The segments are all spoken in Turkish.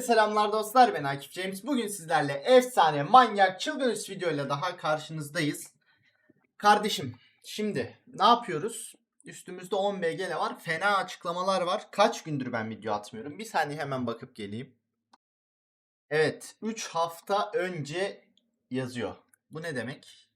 Selamlar dostlar ben Akif James. Bugün sizlerle efsane, manyak, çılgın üst videoyla daha karşınızdayız. Kardeşim şimdi ne yapıyoruz? Üstümüzde 10 BGL var. Fena açıklamalar var. Kaç gündür ben video atmıyorum? Bir saniye hemen bakıp geleyim. Evet 3 hafta önce yazıyor. Bu ne demek?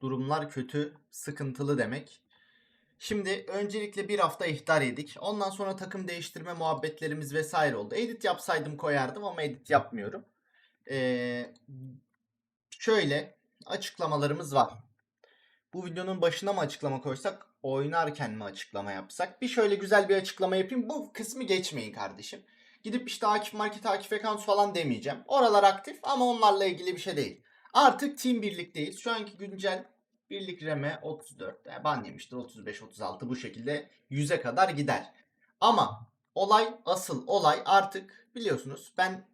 Durumlar kötü, sıkıntılı demek. Şimdi öncelikle bir hafta ihtar yedik. Ondan sonra takım değiştirme muhabbetlerimiz vesaire oldu. Edit yapsaydım koyardım ama edit yapmıyorum. Ee, şöyle açıklamalarımız var. Bu videonun başına mı açıklama koysak, oynarken mi açıklama yapsak? Bir şöyle güzel bir açıklama yapayım. Bu kısmı geçmeyin kardeşim. Gidip işte Akif Market, Akif Accounts falan demeyeceğim. Oralar aktif ama onlarla ilgili bir şey değil. Artık team birlikteyiz. Şu anki güncel Birlik reme 34. Yani ban yemiştir 35-36 bu şekilde 100'e kadar gider. Ama olay asıl olay artık biliyorsunuz ben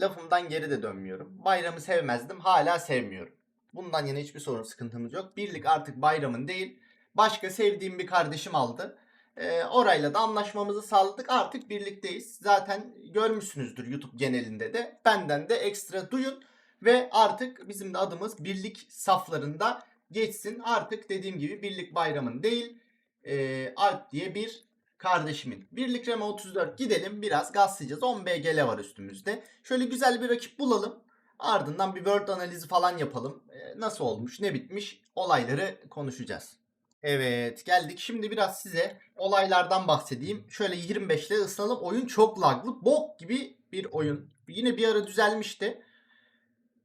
lafımdan geri de dönmüyorum. Bayramı sevmezdim hala sevmiyorum. Bundan yana hiçbir sorun sıkıntımız yok. Birlik artık bayramın değil başka sevdiğim bir kardeşim aldı. Ee, orayla da anlaşmamızı sağladık. Artık birlikteyiz. Zaten görmüşsünüzdür YouTube genelinde de. Benden de ekstra duyun. Ve artık bizim de adımız birlik saflarında geçsin. Artık dediğim gibi birlik bayramın değil e, Alp diye bir kardeşimin. Birlik Rema 34 gidelim biraz gazlayacağız. 10 BGL var üstümüzde. Şöyle güzel bir rakip bulalım. Ardından bir Word analizi falan yapalım. E, nasıl olmuş ne bitmiş olayları konuşacağız. Evet geldik. Şimdi biraz size olaylardan bahsedeyim. Şöyle 25'te ısınalım. Oyun çok laglı. Bok gibi bir oyun. Yine bir ara düzelmişti.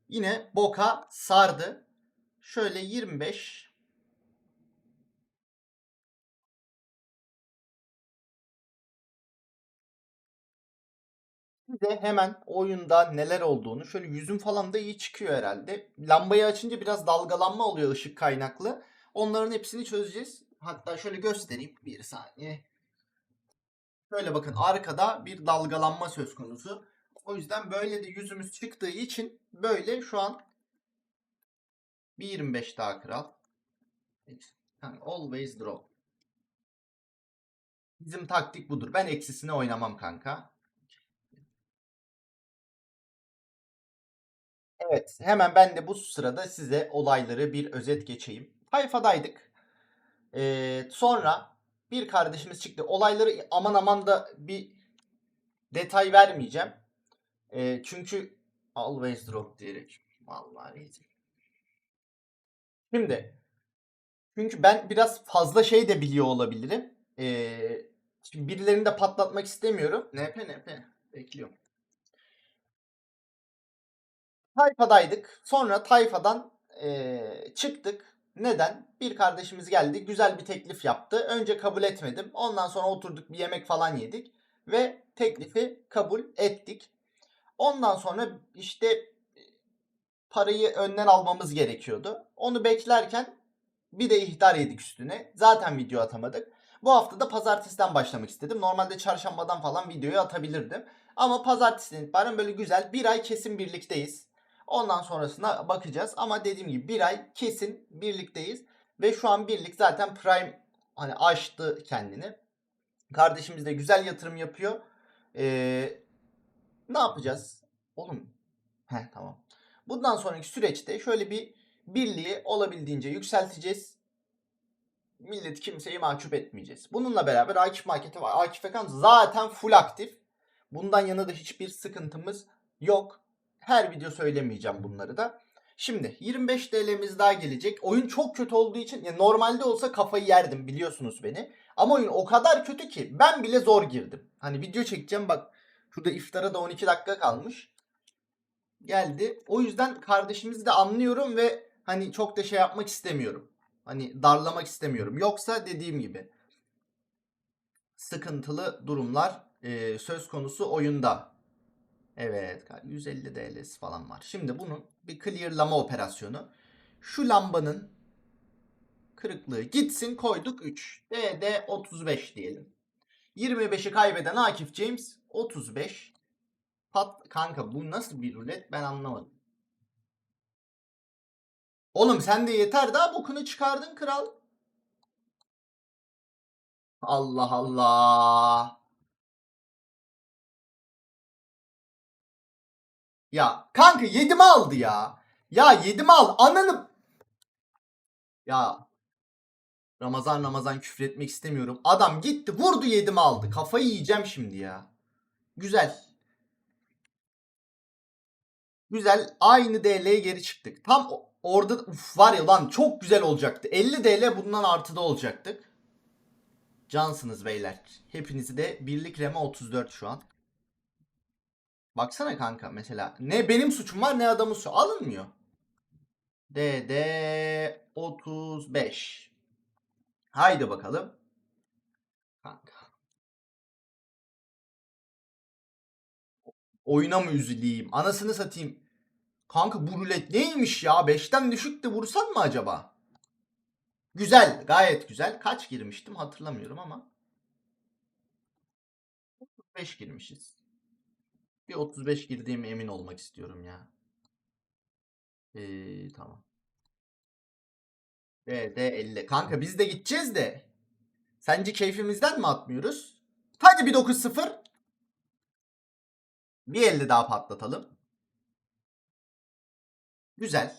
Yine boka sardı. Şöyle 25 Bir de hemen oyunda neler olduğunu şöyle yüzüm falan da iyi çıkıyor herhalde. Lambayı açınca biraz dalgalanma oluyor ışık kaynaklı. Onların hepsini çözeceğiz. Hatta şöyle göstereyim bir saniye. Şöyle bakın arkada bir dalgalanma söz konusu. O yüzden böyle de yüzümüz çıktığı için böyle şu an bir 25 daha kral. Yani always draw. Bizim taktik budur. Ben eksisine oynamam kanka. Evet hemen ben de bu sırada size olayları bir özet geçeyim. Tayfadaydık. Ee, sonra bir kardeşimiz çıktı. Olayları aman aman da bir detay vermeyeceğim. Ee, çünkü always drop diyerek. Vallahi rezil. Şimdi çünkü ben biraz fazla şey de biliyor olabilirim. Ee, şimdi birilerini de patlatmak istemiyorum. NP NP bekliyorum. Tayfadaydık. Sonra Tayfadan ee, çıktık. Neden? Bir kardeşimiz geldi. Güzel bir teklif yaptı. Önce kabul etmedim. Ondan sonra oturduk bir yemek falan yedik. Ve teklifi kabul ettik. Ondan sonra işte parayı önden almamız gerekiyordu. Onu beklerken bir de ihtar yedik üstüne. Zaten video atamadık. Bu hafta da pazartesiden başlamak istedim. Normalde çarşambadan falan videoyu atabilirdim. Ama pazartesiden itibaren böyle güzel bir ay kesin birlikteyiz. Ondan sonrasına bakacağız. Ama dediğim gibi bir ay kesin birlikteyiz. Ve şu an birlik zaten prime hani aştı kendini. Kardeşimiz de güzel yatırım yapıyor. Ee, ne yapacağız? Oğlum. Heh tamam. Bundan sonraki süreçte şöyle bir birliği olabildiğince yükselteceğiz. Millet kimseyi mahcup etmeyeceğiz. Bununla beraber Akif Market'e var. Akif Ekan zaten full aktif. Bundan yana da hiçbir sıkıntımız yok. Her video söylemeyeceğim bunları da. Şimdi 25 TL'miz daha gelecek. Oyun çok kötü olduğu için ya normalde olsa kafayı yerdim biliyorsunuz beni. Ama oyun o kadar kötü ki ben bile zor girdim. Hani video çekeceğim bak şurada iftara da 12 dakika kalmış. Geldi. O yüzden kardeşimizi de anlıyorum ve hani çok da şey yapmak istemiyorum. Hani darlamak istemiyorum. Yoksa dediğim gibi sıkıntılı durumlar e, söz konusu oyunda. Evet 150 DL'si falan var. Şimdi bunun bir clearlama operasyonu. Şu lambanın kırıklığı gitsin koyduk 3. DD 35 diyelim. 25'i kaybeden Akif James 35. Pat kanka bu nasıl bir rulet ben anlamadım. Oğlum sen de yeter daha bokunu çıkardın kral. Allah Allah. Ya kanka 7'mi aldı ya. Ya 7'mi al. Ananı. Ya. Ramazan Ramazan küfür etmek istemiyorum. Adam gitti vurdu 7'mi aldı. Kafayı yiyeceğim şimdi ya. Güzel. Güzel. Aynı DL'ye geri çıktık. Tam orada uf, var ya lan çok güzel olacaktı. 50 DL bundan artıda olacaktık. Cansınız beyler. Hepinizi de birlik rema 34 şu an. Baksana kanka mesela. Ne benim suçum var ne adamın suçu. Alınmıyor. DD 35. Haydi bakalım. Kanka. Oyuna mı üzüleyim? Anasını satayım. Kanka bu rulet neymiş ya? 5'ten düşük de vursan mı acaba? Güzel. Gayet güzel. Kaç girmiştim hatırlamıyorum ama. 35 girmişiz. Bir 35 girdiğime emin olmak istiyorum ya. Ee, tamam. D, D 50. Kanka biz de gideceğiz de. Sence keyfimizden mi atmıyoruz? Hadi bir 9-0. Bir 50 daha patlatalım. Güzel.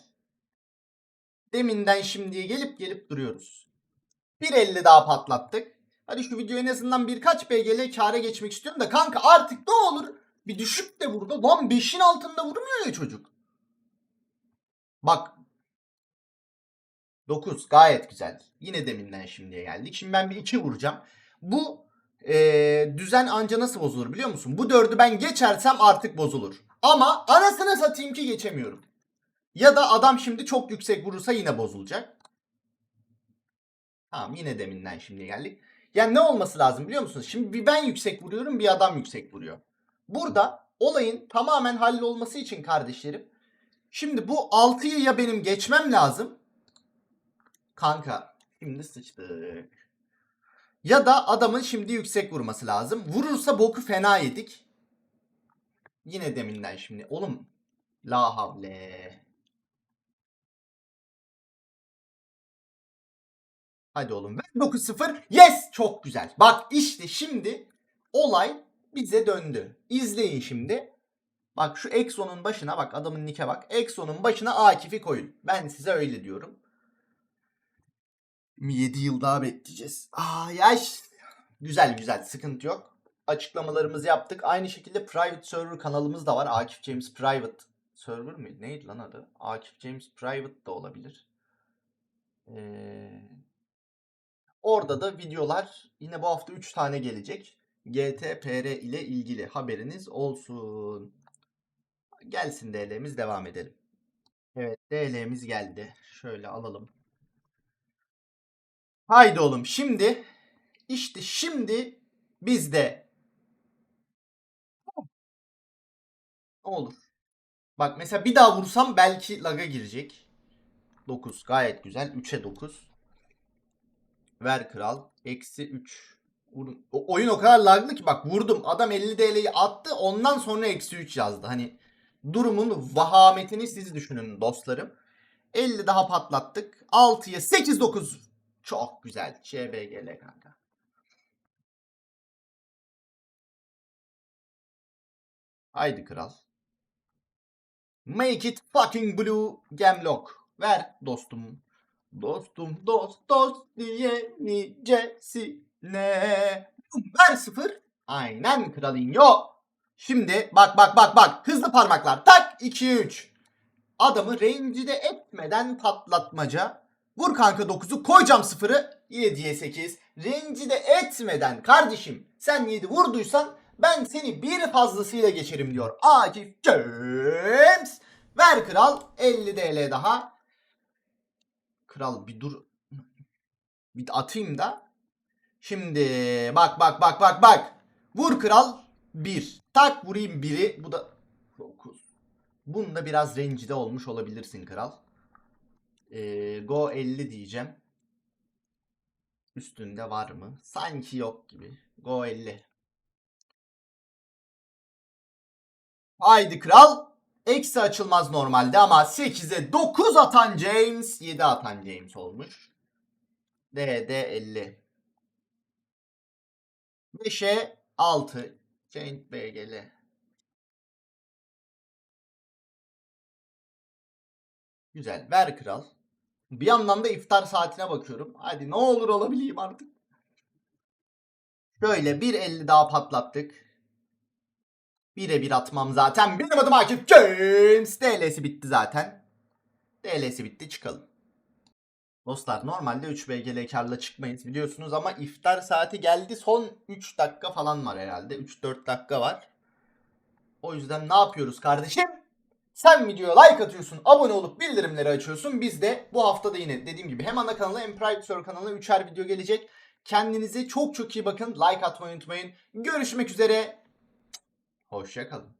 Deminden şimdiye gelip gelip duruyoruz. Bir 50 daha patlattık. Hadi şu videoyu en azından birkaç BGL kâra geçmek istiyorum da kanka artık ne olur bir düşük de burada. Lan 5'in altında vurmuyor ya çocuk. Bak 9 gayet güzel. Yine deminden şimdiye geldik. Şimdi ben bir 2 vuracağım. Bu eee, düzen anca nasıl bozulur biliyor musun? Bu dördü ben geçersem artık bozulur. Ama anasını satayım ki geçemiyorum. Ya da adam şimdi çok yüksek vurursa yine bozulacak. Tamam yine deminden şimdiye geldik. Yani ne olması lazım biliyor musunuz? Şimdi bir ben yüksek vuruyorum bir adam yüksek vuruyor. Burada olayın tamamen hallolması için kardeşlerim. Şimdi bu 6'yı ya benim geçmem lazım. Kanka şimdi sıçtık. Ya da adamın şimdi yüksek vurması lazım. Vurursa boku fena yedik. Yine deminden şimdi. Oğlum la havle. Hadi oğlum ver 9-0. Yes çok güzel. Bak işte şimdi olay bize döndü. İzleyin şimdi. Bak şu Exxon'un başına bak adamın nike bak. Exxon'un başına Akif'i koyun. Ben size öyle diyorum. 7 yıl daha bekleyeceğiz. Aa yaş. Güzel güzel sıkıntı yok. Açıklamalarımızı yaptık. Aynı şekilde private server kanalımız da var. Akif James Private Server mi? Neydi lan adı? Akif James Private da olabilir. Ee, orada da videolar yine bu hafta 3 tane gelecek. GTPR ile ilgili haberiniz olsun. Gelsin DL'miz devam edelim. Evet DL'miz geldi. Şöyle alalım. Haydi oğlum şimdi işte şimdi bizde ne olur. Bak mesela bir daha vursam belki laga girecek. 9 gayet güzel. 3'e 9. Ver kral. Eksi 3. Vurun. O, oyun o kadar laglı ki bak vurdum. Adam 50 DL'yi attı. Ondan sonra eksi 3 yazdı. Hani durumun vahametini siz düşünün dostlarım. 50 daha patlattık. 6'ya 8 9. Çok güzel. ÇBGL kanka. Haydi kral. Make it fucking blue gemlock. Ver dostum. Dostum dost dost diyemeyecesine. Ver sıfır. Aynen kralinyo. Şimdi bak bak bak bak. Hızlı parmaklar. Tak 2 3. Adamı rencide etmeden patlatmaca. Vur kanka 9'u koyacağım sıfırı. 7'ye 8. Rencide etmeden kardeşim sen 7 vurduysan ben seni bir fazlasıyla geçerim diyor. Akif James. Ver kral 50 DL daha. Kral bir dur. Bir atayım da. Şimdi bak bak bak bak bak. Vur kral 1. Tak vurayım 1'i. Bu da 9. Bunda biraz rencide olmuş olabilirsin kral. Ee, go 50 diyeceğim. Üstünde var mı? Sanki yok gibi. Go 50. Haydi kral. Eksi açılmaz normalde ama 8'e 9 atan James 7 atan James olmuş. DD 50. 5'e 6. Saint BGL. Güzel. Ver kral. Bir yandan da iftar saatine bakıyorum. Hadi ne olur olabileyim artık. Şöyle 1.50 daha patlattık. Bire bir atmam zaten. Benim adım Akif James. DL'si bitti zaten. DL'si bitti çıkalım. Dostlar normalde 3 BGL karla çıkmayız biliyorsunuz ama iftar saati geldi. Son 3 dakika falan var herhalde. 3-4 dakika var. O yüzden ne yapıyoruz kardeşim? Sen videoya like atıyorsun, abone olup bildirimleri açıyorsun. Biz de bu hafta da yine dediğim gibi hem ana kanala hem Private Server kanalına 3'er video gelecek. Kendinize çok çok iyi bakın. Like atmayı unutmayın. Görüşmek üzere. Hoşçakalın.